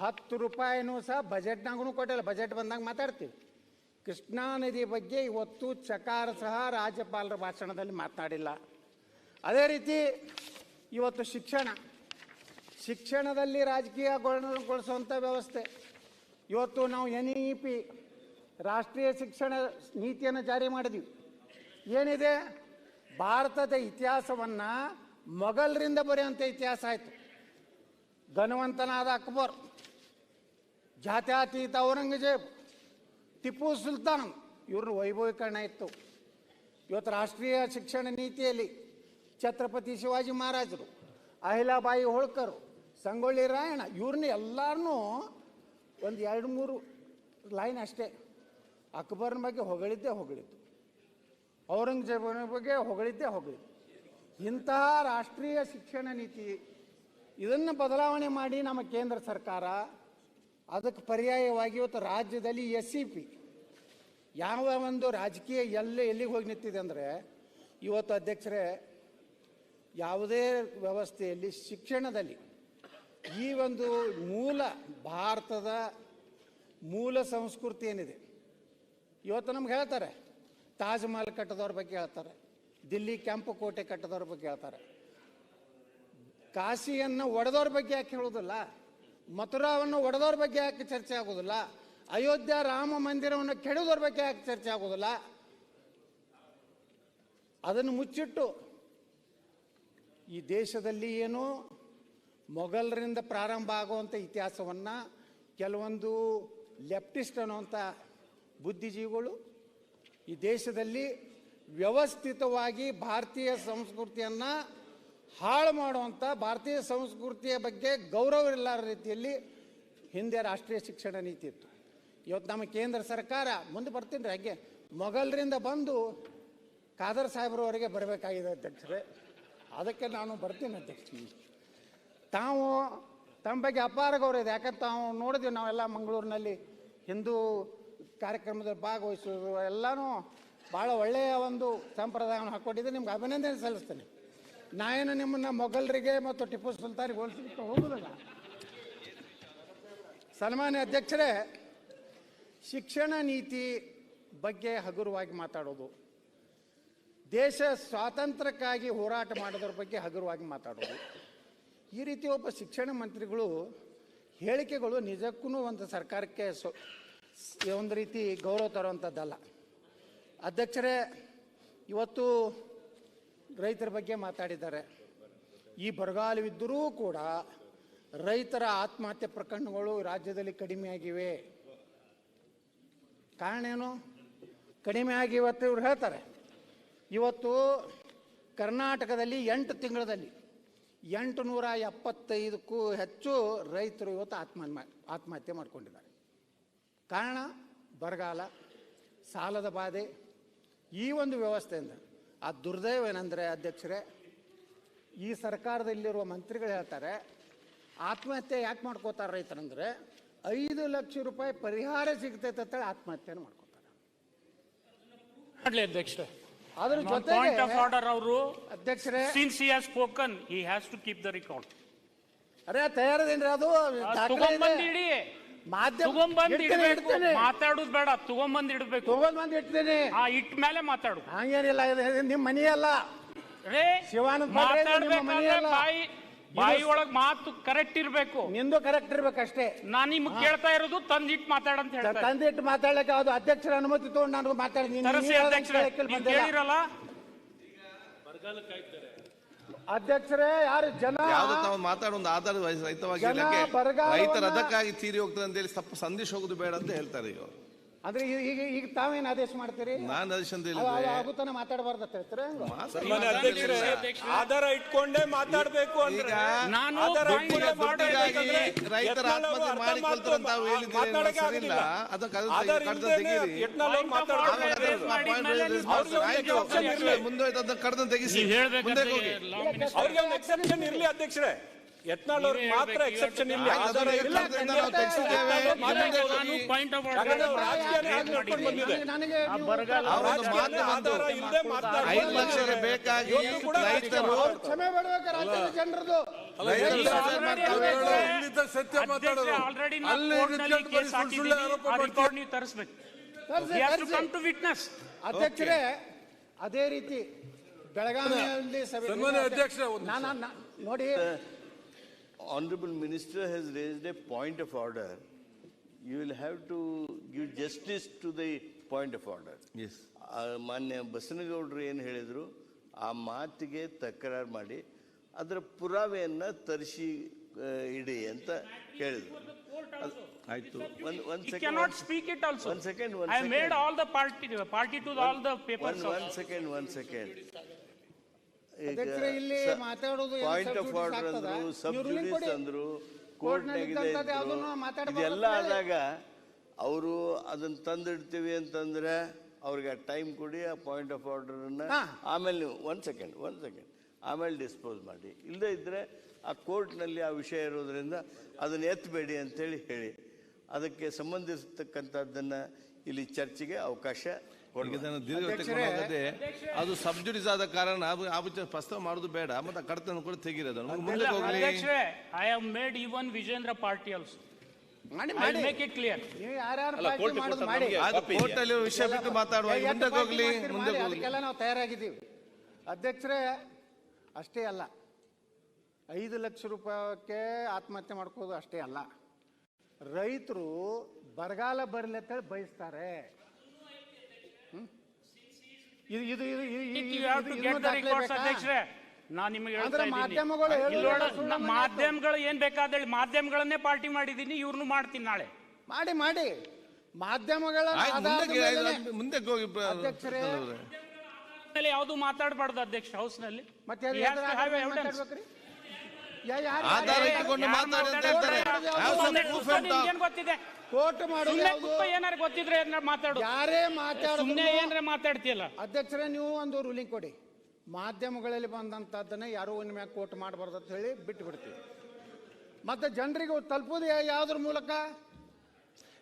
ಹತ್ತು ರೂಪಾಯಿನೂ ಸಹ ಬಜೆಟ್ನಾಗೂ ಕೊಟ್ಟಿಲ್ಲ. ಬಜೆಟ್ ಬಂದಾಗ ಮಾತಾಡ್ತೀವಿ. ಕೃಷ್ಣಾ ನದಿ ಬಗ್ಗೆ ಇವತ್ತು ಚಕಾರ ಸಹ ರಾಜ್ಯಪಾಲರ ಭಾಷಣದಲ್ಲಿ ಮಾತನಾಡಿಲ್ಲ ಅದೇ ರೀತಿ ಇವತ್ತು ಶಿಕ್ಷಣ. ಶಿಕ್ಷಣದಲ್ಲಿ ರಾಜಕೀಯಗೊಳಿಸುವಂಥ ವ್ಯವಸ್ಥೆ. ಇವತ್ತು ನಾವು ಎನ್ ಇ ಪಿ ರಾಷ್ಟ್ರೀಯ ಶಿಕ್ಷಣ ನೀತಿಯನ್ನು ಜಾರಿ ಮಾಡಿದ್ವಿ. ಏನಿದೆ? ಭಾರತದ ಇತಿಹಾಸವನ್ನು ಮೊಘಲರಿಂದ ಬರೆಯುವಂಥ ಇತಿಹಾಸ ಆಯಿತು. ಧನವಂತನಾದ ಅಕ್ಬರ್, ಜಾತ್ಯಾತೀತ ಔರಂಗಜೇಬ್, ಟಿಪ್ಪು ಸುಲ್ತಾನ್ ಇವ್ರ ವೈಭವೀಕರಣ ಇತ್ತು. ಇವತ್ತು ರಾಷ್ಟ್ರೀಯ ಶಿಕ್ಷಣ ನೀತಿಯಲ್ಲಿ ಛತ್ರಪತಿ ಶಿವಾಜಿ ಮಹಾರಾಜರು, ಅಹಿಲಾಬಾಯಿ ಹೋಳ್ಕರು, ಸಂಗೊಳ್ಳಿ ರಾಯಣ್ಣ, ಇವ್ರನ್ನ ಎಲ್ಲರನ್ನೂ ಒಂದು ಎರಡು ಮೂರು ಲೈನ್ ಅಷ್ಟೇ. ಅಕ್ಬರ್ನ ಬಗ್ಗೆ ಹೊಗಳಿದ್ದೇ ಹೊಗಳಿದ್ದು. ಔರಂಗಜೇಬನ ಬಗ್ಗೆ ಹೊಗಳಿದ್ದೇ ಹೊಗಳಿ. ಇಂತಹ ರಾಷ್ಟ್ರೀಯ ಶಿಕ್ಷಣ ನೀತಿ, ಇದನ್ನು ಬದಲಾವಣೆ ಮಾಡಿ ನಮ್ಮ ಕೇಂದ್ರ ಸರ್ಕಾರ, ಅದಕ್ಕೆ ಪರ್ಯಾಯವಾಗಿ ಇವತ್ತು ರಾಜ್ಯದಲ್ಲಿ ಎಸ್ ಸಿ ಪಿ ಯಾವ ಒಂದು ರಾಜಕೀಯ ಎಲ್ಲೇ ಎಲ್ಲಿಗೆ ಹೋಗಿ ನಿಂತಿದೆ ಅಂದರೆ, ಇವತ್ತು ಅಧ್ಯಕ್ಷರೇ, ಯಾವುದೇ ವ್ಯವಸ್ಥೆಯಲ್ಲಿ ಶಿಕ್ಷಣದಲ್ಲಿ ಈ ಒಂದು ಮೂಲ ಭಾರತದ ಮೂಲ ಸಂಸ್ಕೃತಿ ಏನಿದೆ, ಇವತ್ತು ನಮ್ಗೆ ಹೇಳ್ತಾರೆ ತಾಜ್ ಮಹಲ್ ಕಟ್ಟದವ್ರ ಬಗ್ಗೆ ಹೇಳ್ತಾರೆ. ದಿಲ್ಲಿ ಕೆಂಪು ಕೋಟೆ ಕಟ್ಟದವ್ರ ಬಗ್ಗೆ ಹೇಳ್ತಾರೆ. ಕಾಶಿಯನ್ನು ಒಡೆದವ್ರ ಬಗ್ಗೆ ಯಾಕೆ ಹೇಳೋದಿಲ್ಲ? ಮಥುರಾವನ್ನು ಒಡೆದವ್ರ ಬಗ್ಗೆ ಯಾಕೆ ಚರ್ಚೆ ಆಗೋದಿಲ್ಲ? ಅಯೋಧ್ಯ ರಾಮ ಮಂದಿರವನ್ನು ಕೆಡೋದ್ರ ಬಗ್ಗೆ ಯಾಕೆ ಚರ್ಚೆ ಆಗೋದಿಲ್ಲ? ಅದನ್ನು ಮುಚ್ಚಿಟ್ಟು ಈ ದೇಶದಲ್ಲಿ ಏನು ಮೊಘಲರಿಂದ ಪ್ರಾರಂಭ ಆಗುವಂಥ ಇತಿಹಾಸವನ್ನು ಕೆಲವೊಂದು ಲೆಫ್ಟಿಸ್ಟ್ ಅನ್ನುವಂಥ ಬುದ್ಧಿಜೀವಿಗಳು ಈ ದೇಶದಲ್ಲಿ ವ್ಯವಸ್ಥಿತವಾಗಿ ಭಾರತೀಯ ಸಂಸ್ಕೃತಿಯನ್ನು ಹಾಳು ಮಾಡುವಂಥ ಭಾರತೀಯ ಸಂಸ್ಕೃತಿಯ ಬಗ್ಗೆ ಗೌರವ ಇಲ್ಲದ ರೀತಿಯಲ್ಲಿ ಹಿಂದೆ ರಾಷ್ಟ್ರೀಯ ಶಿಕ್ಷಣ ನೀತಿ ಇತ್ತು. ಇವತ್ತು ನಮ್ಮ ಕೇಂದ್ರ ಸರ್ಕಾರ, ಮುಂದೆ ಬರ್ತೀನಿ ರೀ, ಹಾಗೆ ಮೊಘಲರಿಂದ ಬಂದು ಖಾದರ್ ಸಾಹೇಬ್ರವರೆಗೆ ಬರಬೇಕಾಗಿದೆ ಅಧ್ಯಕ್ಷರೇ. ಅದಕ್ಕೆ ನಾನು ಬರ್ತೀನಿ ಅಧ್ಯಕ್ಷ ತಾವು, ತಮ್ಮ ಬಗ್ಗೆ ಅಪಾರ ಗೌರವ ಇದೆ. ಯಾಕಂದ್ರೆ ತಾವು ನೋಡಿದ್ವಿ ನಾವೆಲ್ಲ ಮಂಗಳೂರಿನಲ್ಲಿ ಹಿಂದೂ ಕಾರ್ಯಕ್ರಮದಲ್ಲಿ ಭಾಗವಹಿಸೋದು ಎಲ್ಲನೂ ಭಾಳ ಒಳ್ಳೆಯ ಒಂದು ಸಂಪ್ರದಾಯವನ್ನು ಹಾಕ್ಕೊಟ್ಟಿದ್ದೆ ನಿಮ್ಗೆ ಅಭಿನಂದನೆ ಸಲ್ಲಿಸ್ತೇನೆ. ನಾನೇನು ನಿಮ್ಮನ್ನು ಮೊಘಲರಿಗೆ ಮತ್ತು ಟಿಪ್ಪು ಸುಲ್ತಾನಿಗೆ ಹೋಲಿಸಲಿಕ್ಕೆ ಹೋಗುದಿಲ್ಲ. ಸನ್ಮಾನ್ಯ ಅಧ್ಯಕ್ಷರೇ, ಶಿಕ್ಷಣ ನೀತಿ ಬಗ್ಗೆ ಹಗುರವಾಗಿ ಮಾತಾಡೋದು, ದೇಶ ಸ್ವಾತಂತ್ರ್ಯಕ್ಕಾಗಿ ಹೋರಾಟ ಮಾಡೋದ್ರ ಬಗ್ಗೆ ಹಗುರವಾಗಿ ಮಾತಾಡೋದು. ಈ ರೀತಿ ಒಬ್ಬ ಶಿಕ್ಷಣ ಮಂತ್ರಿಗಳು ಹೇಳಿಕೆಗಳು ನಿಜಕ್ಕೂ ಒಂದು ಸರ್ಕಾರಕ್ಕೆ ಒಂದು ರೀತಿ ಗೌರವ ತರುವಂಥದ್ದಲ್ಲ. ಅಧ್ಯಕ್ಷರೇ, ಇವತ್ತು ರೈತರ ಬಗ್ಗೆ ಮಾತಾಡಿದ್ದಾರೆ. ಈ ಬರಗಾಲವಿದ್ದರೂ ಕೂಡ ರೈತರ ಆತ್ಮಹತ್ಯೆ ಪ್ರಕರಣಗಳು ರಾಜ್ಯದಲ್ಲಿ ಕಡಿಮೆಯಾಗಿವೆ. ಕಾರಣ ಏನು? ಕಡಿಮೆ ಆಗಿ ಇವತ್ತು ಇವ್ರು ಹೇಳ್ತಾರೆ. ಇವತ್ತು ಕರ್ನಾಟಕದಲ್ಲಿ ಎಂಟು ತಿಂಗಳಲ್ಲಿ ಎಂಟು ನೂರ ಎಪ್ಪತ್ತೈದಕ್ಕೂ ಹೆಚ್ಚು ರೈತರು ಇವತ್ತು ಆತ್ಮ ಆತ್ಮಹತ್ಯೆ ಮಾಡ್ಕೊಂಡಿದ್ದಾರೆ. ಕಾರಣ ಬರಗಾಲ ಸಾಲದ ಬಾಧೆ ಈ ಒಂದು ವ್ಯವಸ್ಥೆಯಿಂದ. ಆ ದುರ್ದೈವ ಏನಂದರೆ ಅಧ್ಯಕ್ಷರೇ ಈ ಸರ್ಕಾರದಲ್ಲಿರುವ ಮಂತ್ರಿಗಳು ಹೇಳ್ತಾರೆ ಆತ್ಮಹತ್ಯೆ ಯಾಕೆ ಮಾಡ್ಕೋತಾರೆ ರೈತರಂದರೆ ಐದು ಲಕ್ಷ ರೂಪಾಯಿ ಪರಿಹಾರ ಸಿಗ್ತೈತೆ ಅಂತೇಳಿ ಆತ್ಮಹತ್ಯೆನ ಮಾಡ್ಕೋತಾರೆ. ಮಾಡ್ಲಿ ಅಧ್ಯಕ್ಷರೇ. ಅದ್ರ ಪಾಯಿಂಟ್ ಆಫ್ ಆರ್ಡರ್ ಅವರು ಅಧ್ಯಕ್ಷರೇ since he has spoken he has to keep the record ಅರೆ ತಯಾರದೇನ್ರಿ ಅದು? ದಾಖಲೆ ತಗೊಂಬಂದ್ ಇಡ್ಬೇಕು. ಇಡ್ತೇನೆ. ಮಾತಾಡುದು ಬೇಡ ತಗೊಂಬಂದ್ ಇಡ್ಬೇಕು. ತಗೊಂಡ್ ಬಂದು ಇಡ್ತೇನೆ. ಆ ಇಟ್ಟ ಮೇಲೆ ಮಾತಾಡು. ಹಂಗೇನಿಲ್ಲ ಇದು ಇದು ನಿಮ್ಮ ಮನೆಯಲ್ಲ. ರೇ ಶಿವಾನಂದ ಪಾಟ್ರೆ ಇದು ನಿಮ್ಮ ಮಾತಾಡ್ಬೇಕಾದ್ರೆ. ಬಾಯಿ ಬಾಯಿ ಒಳಗ್ ಮಾತು ಕರೆಕ್ಟ್ ಇರಬೇಕು. ನಿಂದು ಕರೆಕ್ಟ್ ಇರ್ಬೇಕಷ್ಟೇ. ನಾನ್ ನಿಮ್ಗ್ ಕೇಳ್ತಾ ಇರೋದು ತಂದಿಟ್ ಮಾತಾಡಂತ ತಂದೆ ತಂದಿಟ್ಟು ಮಾತಾಡ್ಲಿಕ್ಕೆ ಅದು ಅಧ್ಯಕ್ಷರ ಅನುಮತಿ ತಗೊಂಡು ನಾನು ಮಾತಾಡಿದ್ದೀನಿ ತರಸಿ ಅಧ್ಯಕ್ಷರೇ. ನೀವು ಕೇಳಿರಲ್ಲ? ಅಧ್ಯಕ್ಷರೇ ಯಾರು ಜನ ಯಾವ್ದು ತಾವು ಮಾತಾಡೋ ಒಂದು ಆಧಾರ ರೈತವಾಗಿ ಜನ ಬರಗಾಲವನ್ನ- ರೈತರ ಅದಕ್ಕಾಗಿ ತೀರಿ ಹೋಗ್ತದೆ ಅಂತ ಹೇಳಿ ತಪ್ಪು ಸಂದೇಶ ಹೋಗುದು ಬೇಡ ಅಂತ ಹೇಳ್ತಾರೆ ಈಗ ಅವ್ರು. ಅಂದ್ರೆ ಈಗ ಈಗ ಈಗ ತಾವೇನು ಆದೇಶ ಮಾಡ್ತೀರಿ? ನಾನು ಆಗುತ್ತಾನೆ ಮಾತಾಡಬಾರ್ದು. ಹೇಳ್ತೀರಾ? ಸನ್ಮಾನ್ಯ ಅಧ್ಯಕ್ಷರೇ ಆಧಾರ ಇಟ್ಕೊಂಡೇ ಮಾತಾಡ್ಬೇಕು ಅಂದ್ರೆ ನಾನು ಆಧಾರ ಇಟ್ಕೊಂಡೇ ರೈತರ ಆತ್ಮಹತ್ಯೆ ಮಾಡಿಕೊಳ್ತಾರೆ ಅಂತ ತಾವು ಹೇಳಿದ್ರೆ. ಅದಕ್ಕೆ ಆಧಾರ ಇಲ್ದೇನೆ ಮಾತಾಡ್ಬೇಕು. ಮುಂದೆ ಅದನ್ನ ಕಡ್ದು ತೆಗಿಸಿ ಮುಂದೆ ಹೋಗಿ. ಅವ್ರಿಗೆ ಒಂದು ಎಕ್ಸೆಪ್ಷನ್ ಇರ್ಲಿ ಅಧ್ಯಕ್ಷರೇ. ಯತ್ನಾಳ್ ಅವ್ರಿಗೆ ಮಾತ್ರ ಎಕ್ಸೆಪ್ಷನ್ ಆಧಾರ ಇಲ್ಲ ಮಾಡ್ತಾರೆ. ಸತ್ಯ ಮಾತಾಡೋದು ಅಲ್ಲಿ ತರಿಸ್ಬೇಕು. witness. ಅಧ್ಯಕ್ಷರೇ ಅದೇ ರೀತಿ ಬೆಳಗಾವಿಯಲ್ಲಿ ಸಭೆ ನಾನು- ನೋಡಿ Honorable Minister has raised a point of order. You will have to give justice to the point of order. Yes. ಆ, ಮಾನ್ಯ ಬಸನಗೌಡರು ಏನು ಹೇಳಿದರು ಆ ಮಾತಿಗೆ ತಕರಾರು ಮಾಡಿ ಅದರ ಪುರಾವೆಯನ್ನು ತರಿಸಿ ಇಡಿ ಅಂತ ಹೇಳಿದ್ರು ಆಯ್ತು ಒಂದು ಒಂದು He second cannot speak it also. One second, one I made second. all the party, party to all the papers. One second, also. Second one second ಅಧ್ಯಕ್ಷರೇ, ಇಲ್ಲಿ ಮಾತಾಡೋದು ಏನು ಪಾಯಿಂಟ್ ಆಫ್ subjudice ಆರ್ಡರ್ ಆಗ್ತದಾ? ಅಂದ್ರು ಸಬ್ ನೀವು ruling ಕೊಡಿ. ಅಂದ್ರು ಕೋರ್ಟ್ ಕೋರ್ಟ್ನಾಗಿದೆ ನಲ್ಲಿ ಇದ್ದಂಥದ್ದು ಯಾವುದನ್ನೂ ಮಾತಾಡಬಾರ್ದು ಇದೆಲ್ಲ ಅಂತ ಹೇಳಿ. ಆದಾಗ ಅವರು ಅದನ್ನ ತಂದಿಡ್ತೀವಿ ಅಂತಂದ್ರೆ ಅವ್ರಿಗೆ ಟೈಮ್ ಕೊಡಿ ಆ ಪಾಯಿಂಟ್ ಆಫ್ ಆರ್ಡರ್ ಹಾ. ಆಮೇಲೆ ನೀವು ಒಂದ್ ಸೆಕೆಂಡ್ ಒನ್ ಸೆಕೆಂಡ್ ಆಮೇಲೆ ಡಿಸ್ಪೋಸ್ ಮಾಡಿ ಇಲ್ಲದೇ ಇದ್ರೆ ಆ ಕೋರ್ಟ್ನಲ್ಲಿ ಆ ವಿಷಯ ಇರೋದ್ರಿಂದ ಅದನ್ನ ಎತ್ತಬೇಡಿ ಅಂತೇಳಿ ಹೇಳಿ ಅದಕ್ಕೆ ಸಂಬಂಧಿಸತಕ್ಕಂಥದ್ದನ್ನು ಇಲ್ಲಿ ಚರ್ಚೆಗೆ ಅವಕಾಶ ಅದು ಸಬ್ಜುಡಿಸ್ ಆದ ಕಾರಣ ಪ್ರಸ್ತಾವ ಮಾಡೋದು ಬೇಡ ಮತ್ತೆ ಕಡತನ ಕೂಡ ತೆಗಿರೋದು. ಮುಂದೆ ಹೋಗ್ಲಿ ಅಧ್ಯಕ್ಷರೇ, ಮೇಡ್ ಇವನ್ ವಿಜೇಂದ್ರ also. ಮಾಡಿ ಮಾಡಿ. make it clear. ನೀವು ಯಾರ್ಯಾರು ಪಾರ್ಟಿ ಮಾಡೋದು ಮಾಡಿ. ಅದು ಕೋರ್ಟ್ ಅಲ್ಲಿ ವಿಷಯ ಬಿಟ್ಟು ಮಾತಾಡುವ ಮುಂದೆ ಹೋಗ್ಲಿ ಮುಂದೆ ಹೋಗ್ಲಿ. ಅದಕ್ಕೆಲ್ಲ ನಾವು ತಯಾರಾಗಿದ್ದೀವಿ. ಅಧ್ಯಕ್ಷರೇ ಅಷ್ಟೇ ಅಲ್ಲ. ಐದು ಲಕ್ಷ ರೂಪಾಯಕ್ಕೆ ಆತ್ಮಹತ್ಯೆ ಮಾಡ್ಕೋದು ಅಷ್ಟೇ ಅಲ್ಲ. ರೈತರು ಬರಗಾಲ ಬರಲಿ ಅಂತೇಳಿ ಬಯಸ್ತಾರೆ ಹ್ಮ್? ಇದು ಇದು ಇದು ಇದು- ಇದು- You have to ಇದು- get ಇದನ್ನು the records, ಇದು ಬೇಕಾ? ಅಧ್ಯಕ್ಷರೇ. ನಾನು ನಿಮಗೆ ಹೇಳ್ತಾ ಇದ್ದೀನಿ. ಮಾಧ್ಯಮಗಳು ಏನ್ ಬೇಕಾದೇಳಿ ಮಾಧ್ಯಮಗಳನ್ನೇ ಪಾರ್ಟಿ ಮಾಡಿದೀನಿ ಇವ್ರನ್ನು ಮಾಡ್ತೀನಿ ನಾಳೆ. ಮಾಡಿ ಮಾಡಿ. ಮಾಧ್ಯಮಗಳ ಮುಂದೆ ಅಧ್ಯಕ್ಷರೇ, ಯಾವುದು ಮಾತಾಡಬಾರ್ದು ಅಧ್ಯಕ್ಷ ಹೌಸ್ನಲ್ಲಿ ಮತ್ತೆ ಆಧಾರ ಇಟ್ಟುಕೊಂಡು ಹೇಳ್ತಾರೆ. proof. ನಿಮ್ಗೇನ್ ಗೊತ್ತಿದೆ? ಕೋರ್ಟ್ ಮಾಡೋದು ಸುಮ್ನೆ ಯಾವುದು? ಕೂತ್ಕೊ, ಏನಾರು ಗೊತ್ತಿದ್ರೆ ಏನಾರು ಮಾತಾಡು. ಯಾರೇ ಮಾತಾಡೋ ಸುಮ್ನೆ ಏನಾರ ಮಾತಾಡ್ತೀಯಲ್ಲ. ಅಧ್ಯಕ್ಷರೇ ನೀವು ಒಂದು ರೂಲಿಂಗ್ ಕೊಡಿ. ಮಾಧ್ಯಮಗಳಲ್ಲಿ ಬಂದಂಥದ್ದನ್ನ ಯಾರೋ ಒಂದ್ ಮ್ಯಾಗ ಕೋಟ್ ಮಾಡಬಾರ್ದು ಅಂತ ಹೇಳಿ ಬಿಟ್ಟು ಬಿಡ್ತೀವಿ ಮತ್ತೆ ಜನರಿಗೆ ತಲುಪುದು ಯಾವ್ದ್ರ ಮೂಲಕ?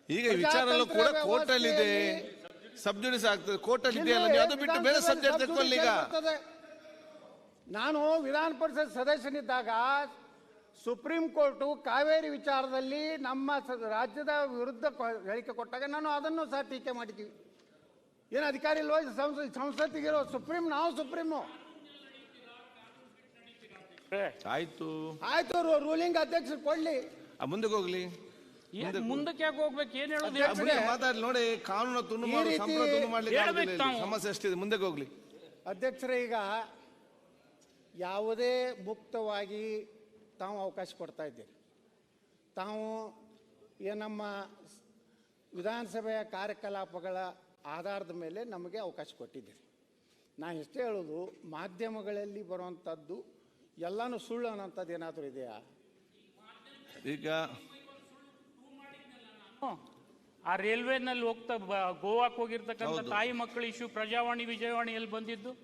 ಈಗ ವಿಚಾರ ಕೂಡ ಪ್ರಜಾತಂತ್ರ ಕೋರ್ಟ್ ಅಲ್ಲಿ ಇದೆ ವ್ಯವಸ್ಥೆಯಲ್ಲಿ ಸಬ್ಜುಡಿಸ್ ಆಗ್ತದೆ. ಕೋರ್ಟ್ ಅಲ್ಲಿ ಇದೆಯಲ್ಲ ನೀವು ಅದು ಬಿಟ್ಟು ಬೇರೆ ಸಬ್ಜೆಕ್ಟ್ ತಗೊಳ್ಳಿ ಈಗ. ಬರ್ತದೆ. ನಾನು ವಿಧಾನ ಪರಿಷತ್ ಸದಸ್ಯನಿದ್ದಾಗ ಸುಪ್ರೀಂ ಕೋರ್ಟು ಕಾವೇರಿ ವಿಚಾರದಲ್ಲಿ ನಮ್ಮ ರಾಜ್ಯದ ವಿರುದ್ಧ ಕೊ- ಹೇಳಿಕೆ ಕೊಟ್ಟಾಗ ನಾನು ಅದನ್ನು ಸಹ ಟೀಕೆ ಮಾಡಿದ್ದೀವಿ ಏನು ಅಧಿಕಾರಿ ಇಲ್ವೋ? ಸಂಸ್ ಸಂಸ- ಸಂಸತ್ತಿಗಿರೋ ಸುಪ್ರೀಂ ನಾವು ಸುಪ್ರೀಮು. ಆಯ್ತು. ಆಯ್ತು ರೂಲಿಂಗ್ ಅಧ್ಯಕ್ಷರು ಕೊಡ್ಲಿ. ಮುಂದಕ್ಕೆ ಹೋಗ್ಲಿ. ಮುಂದಕ್ಕೆ ಯಾಕೆ ಹೋಗ್ಬೇಕು? ಏನ್ ಹೇಳೋದು? ಮಾತಾಡಿ ನೋಡಿ ಕಾನೂನು ತುಂಡು ಮಾಡ್ಲಿಕ್ಕೆ. ಸಮಸ್ಯೆ ಎಷ್ಟಿದೆ ಮುಂದಕ್ಕೆ ಹೋಗ್ಲಿ. ಅಧ್ಯಕ್ಷರೇ ಈಗ ಯಾವುದೇ ಮುಕ್ತವಾಗಿ ತಾವು ಅವಕಾಶ ಕೊಡ್ತಾ ಇದ್ದೀರಿ. ತಾವು ಈ ನಮ್ಮ ವಿಧಾನಸಭೆಯ ಕಾರ್ಯಕಲಾಪಗಳ ಆಧಾರದ ಮೇಲೆ ನಮಗೆ ಅವಕಾಶ ಕೊಟ್ಟಿದ್ದೀರಿ. ನಾನು ಎಷ್ಟೇ ಹೇಳೋದು ಮಾಧ್ಯಮಗಳಲ್ಲಿ ಬರುವಂಥದ್ದು ಎಲ್ಲನೂ ಸುಳ್ಳು ಅನ್ನೋಂಥದ್ದು ಏನಾದರೂ ಇದೆಯಾ? ಈಗ ಆ ರೈಲ್ವೆನಲ್ಲಿ ಹೋಗ್ತಾ ಬ- ಗೋವಾಕ್ ಹೋಗಿರ್ತಕ್ಕಂಥ ತಾಯಿ ಮಕ್ಕಳ ಇಶ್ಯೂ ಪ್ರಜಾವಾಣಿ ವಿಜಯವಾಣಿಯಲ್ಲಿ ಬಂದಿದ್ದು?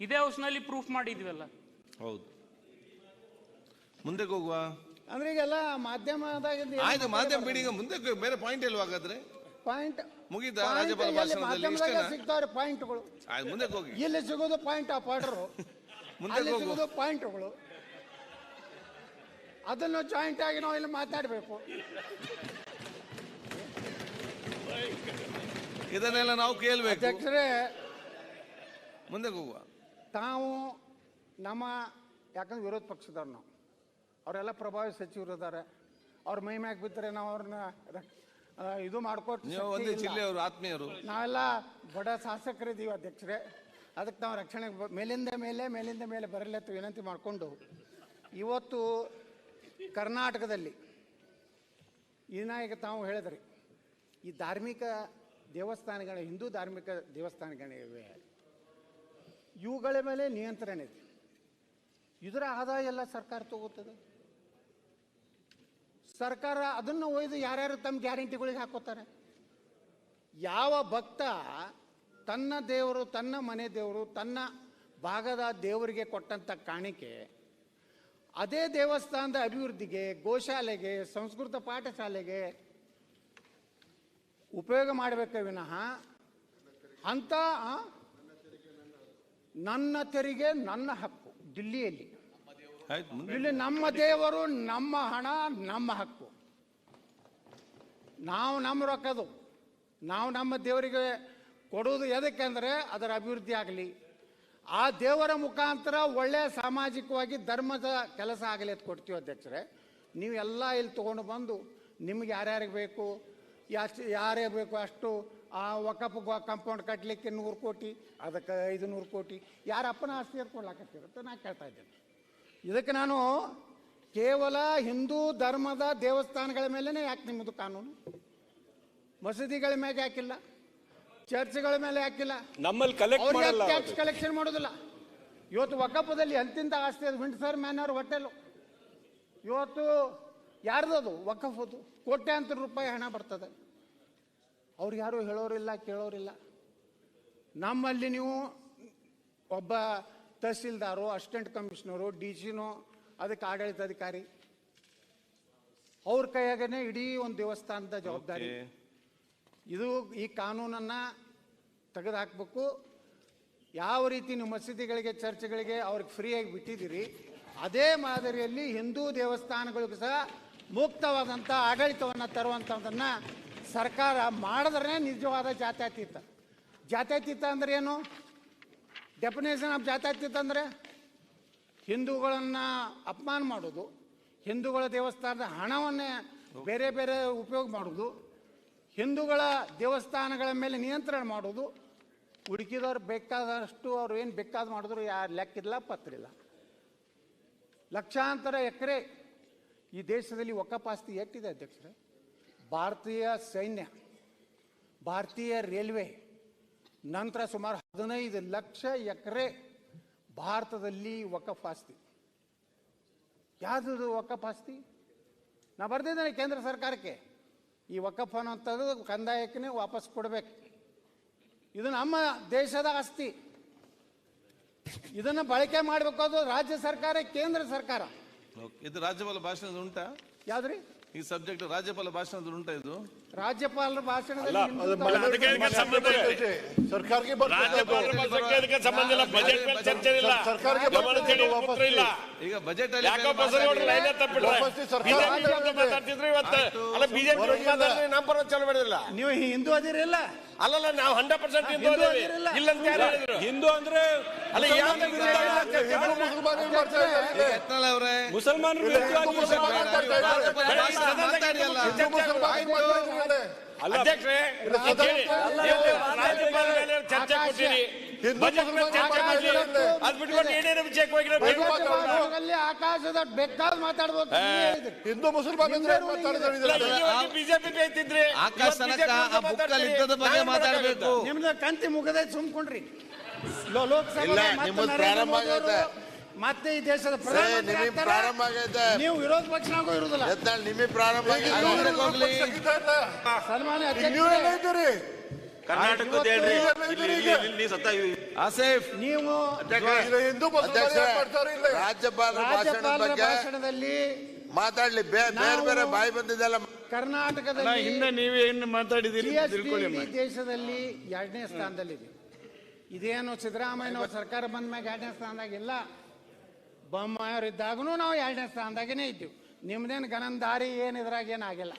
ಇದೇ ಹೌಸ್ನಲ್ಲಿ ಪ್ರೂಫ್ ಮಾಡಿದ್ವಲ್ಲ. ಹೌದು. ಮುಂದಕ್ಕೆ ಹೋಗುವ? ಅಂದ್ರೆ ಈಗೆಲ್ಲ ಮಾಧ್ಯಮದಾಗ ಆಯ್ತು ಮಾಧ್ಯಮ ಬಿಡಿ ಈಗ ಮುಂದಕ್ಕೆ ಬೇರೆ ಪಾಯಿಂಟ್ ಇಲ್ವಾ ಹಾಗಾದ್ರೆ? ಪಾಯಿಂಟ್ ಮುಗಿದ ರಾಜ್ಯಪಾಲ ಭಾಷಣದಲ್ಲಿ ಮಾಧ್ಯಮದಾಗ ಇಷ್ಟೇನಾ? ಸಿಗ್ತಾವ್ರೆ ಪಾಯಿಂಟ್ಗಳು ಆಯ್ತು ಮುಂದಕ್ಕೆ ಹೋಗಿ. ಇಲ್ಲಿ ಸಿಗೋದು ಪಾಯಿಂಟ್ ಆಫ್ ಆರ್ಡರ್ ಮುಂದೆ ಅಲ್ಲಿ ಹೋಗು. ಸಿಗೋದು ಪಾಯಿಂಟ್ಗಳು ಅದನ್ನು ಜಾಯಿಂಟ್ ಆಗಿ ನಾವು ಇಲ್ಲಿ ಮಾತಾಡಬೇಕು. ಇದನ್ನೆಲ್ಲ ನಾವು ಕೇಳ್ಬೇಕು. ಅಧ್ಯಕ್ಷರೇ ಮುಂದಕ್ಕೆ ಹೋಗುವ. ತಾವು ನಮ್ಮ ಯಾಕಂದ್ರೆ ವಿರೋಧ ಪಕ್ಷದವ್ರು ನಾವು. ಅವರೆಲ್ಲ ಪ್ರಭಾವಿ ಸಚಿವರು ಇದ್ದಾರೆ ಅವ್ರ ಮೈ ಮ್ಯಾಗ ಬಿದ್ದರೆ ನಾವು ಅವ್ರನ್ನ ಇದು ಮಾಡ್ಕೊಟ್ಟು ಆತ್ಮೀಯರು. ನಾವೆಲ್ಲ ಬಡ ಶಾಸಕರಿದ್ದೀವಿ ಅಧ್ಯಕ್ಷರೇ. ಅದಕ್ಕೆ ನಾವು ರಕ್ಷಣೆ ಮೇಲಿಂದ ಮೇಲೆ ಮೇಲಿಂದ ಮೇಲೆ ಬರಲೆತ್ತು ವಿನಂತಿ ಮಾಡಿಕೊಂಡು. ಇವತ್ತು ಕರ್ನಾಟಕದಲ್ಲಿ ಇನ್ನ ಈಗ ತಾವು ಹೇಳಿದ್ರಿ ಈ ಧಾರ್ಮಿಕ ದೇವಸ್ಥಾನಗಳ ಹಿಂದೂ ಧಾರ್ಮಿಕ ದೇವಸ್ಥಾನಗಳಿವೆ. ಇವುಗಳ ಮೇಲೆ ನಿಯಂತ್ರಣ ಇದೆ. ಇದರ ಆದಾಯ ಎಲ್ಲ ಸರ್ಕಾರ ತಗೋತದೆ. ಸರ್ಕಾರ ಅದನ್ನು ಒಯ್ದು ಯಾರ್ಯಾರು ತಮ್ಮ ಗ್ಯಾರಂಟಿಗಳಿಗೆ ಹಾಕೋತಾರೆ. ಯಾವ ಭಕ್ತ ತನ್ನ ದೇವರು, ತನ್ನ ಮನೆ ದೇವರು, ತನ್ನ ಭಾಗದ ದೇವರಿಗೆ ಕೊಟ್ಟಂಥ ಕಾಣಿಕೆ, ಅದೇ ದೇವಸ್ಥಾನದ ಅಭಿವೃದ್ಧಿಗೆ, ಗೋಶಾಲೆಗೆ, ಸಂಸ್ಕೃತ ಪಾಠಶಾಲೆಗೆ ಉಪಯೋಗ ಮಾಡಬೇಕ ವಿನಃ? ಅಂತ ನನ್ನ ತೆರಿಗೆ, ನನ್ನ ಹಕ್ಕು. ದಿಲ್ಲಿಯಲ್ಲಿ. ಇಲ್ಲಿ ನಮ್ಮ ದೇವರು ನಮ್ಮ ಹಣ ನಮ್ಮ ಹಕ್ಕು. ನಾವು ನಮ್ಮ ರೊಕ್ಕದು. ನಾವು ನಮ್ಮ ದೇವರಿಗೆ ಕೊಡುವುದು ಎದಕ್ಕೆ ಅಂದರೆ ಅದರ ಅಭಿವೃದ್ಧಿ ಆಗಲಿ. ಆ ದೇವರ ಮುಖಾಂತರ ಒಳ್ಳೆಯ ಸಾಮಾಜಿಕವಾಗಿ ಧರ್ಮದ ಕೆಲಸ ಆಗಲಿ ಅಂತ ಕೊಡ್ತೀವಿ ಅಧ್ಯಕ್ಷರೇ. ನೀವೆಲ್ಲ ಇಲ್ಲಿ ತೊಗೊಂಡು ಬಂದು ನಿಮ್ಗೆ ಯಾರ್ಯಾರಿಗೆ ಬೇಕು ಎಷ್ಟು ಯಾರೇ ಬೇಕು ಅಷ್ಟು ಆ ವಕಪ್ ಕಾಂಪೌಂಡ್ ಕಟ್ಟಲಿಕ್ಕೆ ನೂರು ಕೋಟಿ ಅದಕ್ಕೆ ಐದು ನೂರು ಕೋಟಿ. ಯಾರ ಅಪ್ಪನ ಆಸ್ತಿ ಕೊಡ್ಲಾಕತ್ತಿರುತ್ತೆ ನಾನು ಕೇಳ್ತಾ ಇದ್ದೇನೆ. ಇದಕ್ಕೆ ನಾನು ಕೇವಲ ಹಿಂದೂ ಧರ್ಮದ ದೇವಸ್ಥಾನಗಳ ಮೇಲೇ ಯಾಕೆ ನಿಮ್ಮದು ಕಾನೂನು? ಮಸೀದಿಗಳ ಮೇಲೆ ಯಾಕಿಲ್ಲ? ಚರ್ಚ್ಗಳ ಮೇಲೆ ಯಾಕಿಲ್ಲ? ನಮ್ಮಲ್ಲಿ ಟ್ಯಾಕ್ಸ್ ಕಲೆಕ್ಷನ್ ಮಾಡೋದಿಲ್ಲ? ಇವತ್ತು ವಕಫದಲ್ಲಿ ಅಂತಿಂತ ಆಸ್ತಿ ಅದು? ವಿಂಡ್ಸರ್ ಮ್ಯಾನರ್ ಹೋಟೆಲು ಇವತ್ತು ಯಾರ್ದದು? ವಕಫದು ಕೋಟ್ಯಾಂತರ ರೂಪಾಯಿ ಹಣ ಬರ್ತದೆ. ಅವ್ರು ಯಾರೂ ಹೇಳೋರಿಲ್ಲ ಕೇಳೋರಿಲ್ಲ. ನಮ್ಮಲ್ಲಿ ನೀವು ಒಬ್ಬ ತಹಸೀಲ್ದಾರು ಅಸಿಸ್ಟೆಂಟ್ ಕಮಿಷನರು ಡಿ ಸಿನೋ ಅದಕ್ಕೆ ಆಡಳಿತಾಧಿಕಾರಿ. ಅವ್ರ ಕೈಯಾಗನೇ ಇಡೀ ಒಂದು ದೇವಸ್ಥಾನದ ಜವಾಬ್ದಾರಿ. ಇದು ಈ ಕಾನೂನನ್ನು ತೆಗೆದುಹಾಕಬೇಕು. ಯಾವ ರೀತಿ ನೀವು ಮಸೀದಿಗಳಿಗೆ ಚರ್ಚ್ಗಳಿಗೆ ಅವ್ರಿಗೆ ಫ್ರೀಯಾಗಿ ಬಿಟ್ಟಿದ್ದೀರಿ ಅದೇ ಮಾದರಿಯಲ್ಲಿ ಹಿಂದೂ ದೇವಸ್ಥಾನಗಳಿಗೂ ಸಹ ಮುಕ್ತವಾದಂಥ ಆಡಳಿತವನ್ನು ತರುವಂಥದ್ದನ್ನು ಸರ್ಕಾರ ಮಾಡಿದ್ರೆ ನಿಜವಾದ ಜಾತ್ಯತೀತ ಜಾತ್ಯತೀತ ಅಂದ್ರೆ ಏನು? ಡೆಫಿನೇಷನ್ ಆಫ್ ಜಾತ್ಯತೀತ ಅಂದರೆ ಹಿಂದೂಗಳನ್ನು ಅಪಮಾನ ಮಾಡೋದು, ಹಿಂದೂಗಳ ದೇವಸ್ಥಾನದ ಹಣವನ್ನೇ ಬೇರೆ ಬೇರೆ ಉಪಯೋಗ ಮಾಡೋದು, ಹಿಂದೂಗಳ ದೇವಸ್ಥಾನಗಳ ಮೇಲೆ ನಿಯಂತ್ರಣ ಮಾಡೋದು. ಹುಡುಕಿದವ್ರು ಬೇಕಾದಷ್ಟು ಅವ್ರು ಏನು ಬೇಕಾದ ಮಾಡಿದ್ರು ಯಾರು ಲೆಕ್ಕಿಲ್ಲ ಪತ್ರಿಲ್ಲ ಲಕ್ಷಾಂತರ ಎಕರೆ ಈ ದೇಶದಲ್ಲಿ ಒಕ್ಕಪಾಸ್ತಿ ಎಷ್ಟಿದೆ ಅಧ್ಯಕ್ಷರೇ? ಭಾರತೀಯ ಸೈನ್ಯ ಭಾರತೀಯ ರೈಲ್ವೆ ನಂತರ ಸುಮಾರು ಹದಿನೈದು ಲಕ್ಷ ಎಕರೆ ಭಾರತದಲ್ಲಿ ವಕಫ್ ಆಸ್ತಿ. ಯಾವುದು ವಕಫ್ ಆಸ್ತಿ? ನಾ ಬರ್ದಿದ್ದೇನೆ ಕೇಂದ್ರ ಸರ್ಕಾರಕ್ಕೆ. ಈ ವಕಫ್ ಅನ್ನೋಂಥದ್ದು ಕಂದಾಯಕ್ಕೆ ವಾಪಸ್ ಕೊಡಬೇಕು. ಇದು ನಮ್ಮ ದೇಶದ ಆಸ್ತಿ. ಇದನ್ನು ಬಳಕೆ ಮಾಡಬೇಕು ಅದು ರಾಜ್ಯ ಸರ್ಕಾರ ಕೇಂದ್ರ ಸರ್ಕಾರ. ಇದು ರಾಜ್ಯಪಾಲ ಭಾಷಣ ಉಂಟಾ? ಯಾವ್ದ್ರಿ? ಈ ಸಬ್ಜೆಕ್ಟ್ ರಾಜ್ಯಪಾಲ ಭಾಷಣದ ಉಂಟಾ ಇದು ರಾಜ್ಯಪಾಲರ ಸರ್ಕಾರಕ್ಕೆ ಬರ್ತದೆ ಅದು. ಸಂಬಂಧ ಇಲ್ಲ ಬಜೆಟ್ ಮೇಲೆ ಚರ್ಚೆ ಇಲ್ಲ ಸರ್ಕಾರಕ್ಕೆ ಗಮನ ಇಲ್ಲ ಈಗ ಬಜೆಟ್ ಅಲ್ಲಿ ಯಾಕೋ ಬಸವನಗೌಡರು ಲೈನ್ ತಪ್ಪಿಟ್ರೆ ವಾಪಸ್ ಸರ್ಕಾರ ಬಿಜೆಪಿ ವಿರುದ್ಧ ಮಾತಾಡ್ತಿದ್ರು ಇವತ್ತು ಅಲ್ಲ ಬಿಜೆಪಿ ಮಾತಾಡಿದ್ರೆ ನಮ್ಮ ಪರ ಚಲೋ ಮಾಡಿದಿಲ್ಲ ನೀವು ಹಿಂದೂ ಅದಿರಲ್ಲ ಅಲ್ಲಲ್ಲ ನಾವು ಹಂಡ್ರೆಡ್ ಪರ್ಸೆಂಟ್ ಹಿಂದೂ ಅದಿರಲ್ಲ. ಇಲ್ಲ ಅಂತ ಯಾರು ಹೇಳಿದ್ರು ಹಿಂದೂ ಅಂದ್ರೆ ಅಲ್ಲ ಯಾವ ವಿರುದ್ಧ ಅವರೇ ಮುಸಲ್ಮಾನರು ವಿರುದ್ಧವಾಗಿ ಹಿಂದೂ ಅಧ್ಯಕ್ಷರೇ. ರಾಜ್ಯಪಾಲ ಮೇಲೆ ಚರ್ಚೆ ಕೊಟ್ಟಿರಿ. ಹಿಂದೂ ಬಜೆಟ್ ಮೇಲೆ ಚರ್ಚೆ ಮುಸಲ್ಮಾನರು ಮಾಡಿ ಮಾಡ್ತಾ ಅದ್ ಬಿಟ್ಕೊಂಡು ಏನೇನು ವಿಷಯಕ್ಕೆ ಹೋಗಿರೋ ಆಕಾಶದ ಬೇಕಾದ ಮಾತಾಡ್ಬೋದು ಹಿಂದೂ ಮುಸಲ್ಮಾನ್ ಬಿಜೆಪಿ ಬೇಯ್ತಿದ್ರಿ ಆಕಾಶ ಆ ಬುಕ್ಕಲ್ಲಿ ಇದ್ದದ ಬಗ್ಗೆ ಮಾತಾಡಬೇಕು. ನಿಮ್ದು ಕಂತಿ ಮುಗದೆ ಸುಮ್ಕೊಂಡ್ರಿ. ಲೋ- ಲೋಕಸಭೆ ಪ್ರಾರಂಭ ಮೋದಿ ಆಗೈತೆ. ಮತ್ತೆ ಈ ದೇಶದ ಪ್ರಧಾನಮಂತ್ರಿ ನಿಮಗೆ ಆಗ್ತಾರೆ. ಪ್ರಾರಂಭ ಆಗೈತೆ. ನೀವು ವಿರೋಧ ಪಕ್ಷನಾಗೂ ಇರುವುದಿಲ್ಲ. ನಿಮಗೆ ಪ್ರಾರಂಭ ಆಗೈತೆ. ಹೋಗ್ಲಿ. ಸನ್ಮಾನ್ಯ ಅಧ್ಯಕ್ಷರೇ. ಆಸೇಫ್. ನೀವು ಇಲ್ಲ. ರಾಜ್ಯಪಾಲರ ಭಾಷಣದ ರಾಜ್ಯಪಾಲರ ಬಗ್ಗೆ ಭಾಷಣದಲ್ಲಿ ಮಾತಾಡ್ಲಿ. ಬೇ- ಬೇರೆ ಬೇರೆ ಬಾಯಿ ಬಂದಿದ್ದಲ್ಲ ಕರ್ನಾಟಕದಲ್ಲಿ ಹಿಂದೆ ನೀವೇ ಏನು ಮಾತಾಡಿದ್ದೀರಿ GST ತಿಳ್ಕೊಳ್ಳಿ ಇಡೀ ದೇಶದಲ್ಲಿ ಎರಡನೇ ಸ್ಥಾನದಲ್ಲಿದೆ. ಇದೇನು ಸಿದ್ದರಾಮಯ್ಯ ಸರ್ಕಾರ ಬಂದ ಮ್ಯಾಗ ಎರಡನೇ ಸ್ಥಾನದಾಗಿಲ್ಲ ಬೊಮ್ಮಾಯವ್ರು ಇದ್ದಾಗೂ ನಾವು ಎರಡನೇ ಸ್ಥಾನದಾಗೇನೆ ಇದ್ದೀವಿ. ನಿಮ್ದೇನು ದಾರಿ ಏನು ಇದ್ರಾಗ ಏನಾಗಿಲ್ಲ